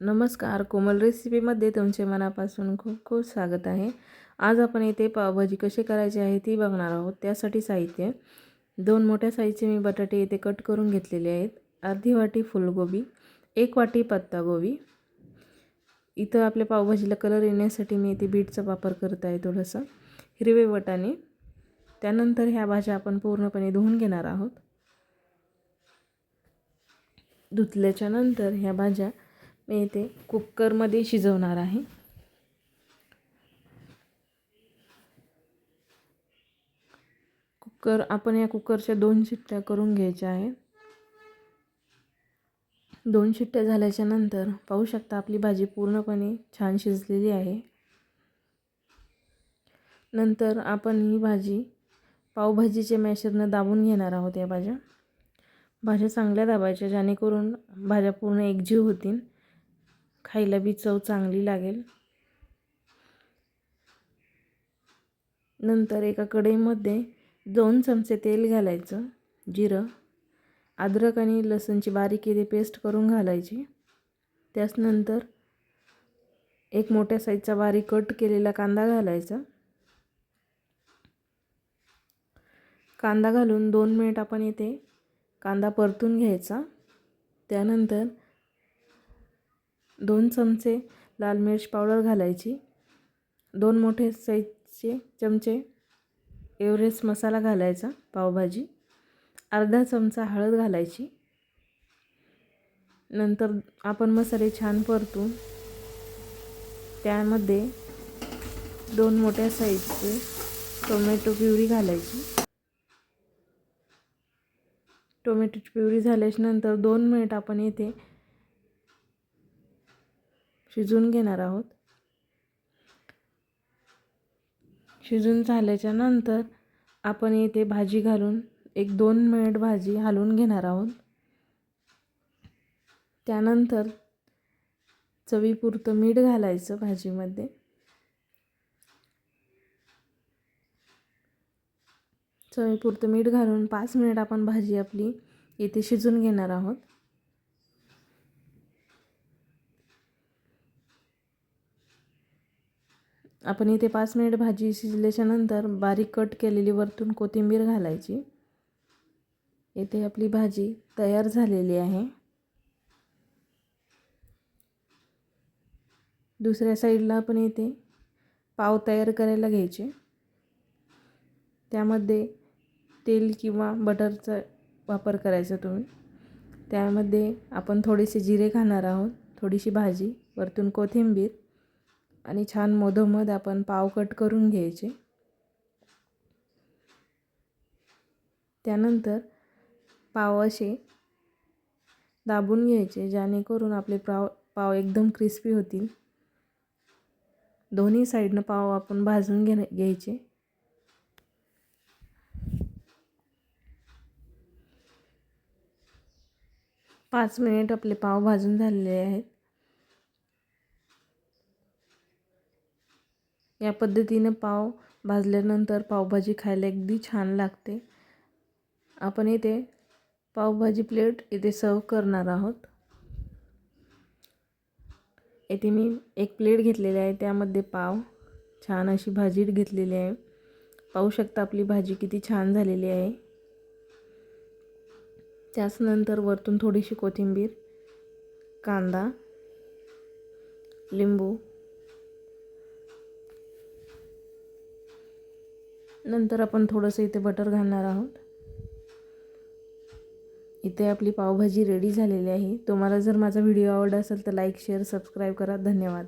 नमस्कार. कोमल रेसिपीमध्ये तुमचे मनापासून खूप खूप स्वागत आहे. आज आपण इथे पावभाजी कशी करायची आहे ती बघणार आहोत. त्यासाठी साहित्य. दोन मोठ्या साईजचे मी बटाटे इथे कट करून घेतलेले आहेत. अर्धी वाटी फुलगोबी एक वाटी पत्तागोबी. इथं आपल्या पावभाजीला कलर येण्यासाठी मी इथे बीटचा वापर करत आहे थोडंसं. हिरवे वटाणे. त्यानंतर ह्या भाज्या आपण पूर्णपणे धुवून घेणार आहोत. धुतल्याच्या नंतर ह्या भाज्या मी इथे कुकरमध्ये शिजवणार आहे. कुकर आपण या कुकरच्या दोन शिट्ट्या करून घ्यायच्या आहेत. दोन शिट्ट्या झाल्याच्यानंतर पाहू शकता आपली भाजी पूर्णपणे छान शिजलेली आहे. नंतर आपण ही भाजी पावभाजीच्या मॅशरनं दाबून घेणार आहोत या भाज्या. भाज्या चांगल्या दाबायच्या जेणेकरून भाज्या पूर्ण एकजीव होतील. खायला बी चव चांगली लागेल. नंतर एका कढईमध्ये दोन चमचे तेल घालायचं जिरं अद्रक आणि लसूणची बारीक केली पेस्ट करून घालायची. त्याचनंतर एक मोठ्या साईजचा बारीक कट केलेला कांदा घालायचा. कांदा घालून दोन मिनिट आपण इथे कांदा परतून घ्यायचा. त्यानंतर दोन चमचे लाल मिरच पावडर घालायची. दोन मोठे साईजचे चमचे एव्हरेस्ट मसाला घालायचा पावभाजी. अर्धा चमचा हळद घालायची. नंतर आपण मसाले छान परतून त्यामध्ये दोन मोठ्या साईजचे टोमॅटो प्युरी घालायची. टोमॅटोची प्युरी झाल्याच्यानंतर दोन मिनिट आपण इथे शिजून घेणार आहोत. शिजून झाल्याच्यानंतर आपण इथे भाजी घालून एक दोन मिनिट भाजी हलवून घेणार आहोत. त्यानंतर चवीपुरतं मीठ घालायचं भाजीमध्ये. चवीपुरतं मीठ घालून पाच मिनिट आपण भाजी आपली इथे शिजून घेणार आहोत. आपण इथे पाच मिनिट भाजी शिजल्याच्यानंतर बारीक कट केलेली वरतून कोथिंबीर घालायची. इथे आपली भाजी तयार झालेली आहे. दुसऱ्या साईडला आपण इथे पाव तयार करायला घ्यायचे. त्यामध्ये तेल किंवा बटरचा वापर करायचा तुम्ही. त्यामध्ये आपण थोडेसे जिरे खाणार आहोत. थोडीशी भाजी वरतून कोथिंबीर. आणि छान मधोमध आपण पाव कट करून घ्यायचे. त्यानंतर पाव असे दाबून घ्यायचे जेणेकरून आपले पाव पाव एकदम क्रिस्पी होतील. दोन्ही साईडनं पाव आपण भाजून घे घ्यायचे. पाच मिनिट आपले पाव भाजून झालेले आहेत. या पद्धतीनं पाव भाजल्यानंतर पावभाजी खायला अगदी छान लागते. आपण इथे पावभाजी प्लेट इथे सर्व करणार आहोत. येथे मी एक प्लेट घेतलेली आहे त्यामध्ये पाव छान अशी भाजी घेतलेली आहे. पाहू शकता आपली भाजी किती छान झालेली आहे. त्याचनंतर वरतून थोडीशी कोथिंबीर कांदा लिंबू नंतर आपण थोडंसं इथे बटर घालणार आहोत. इथे आपली पावभाजी रेडी झालेली आहे. तुम्हाला जर माझा व्हिडिओ आवडला असेल तर लाईक शेअर सबस्क्राईब करा. धन्यवाद.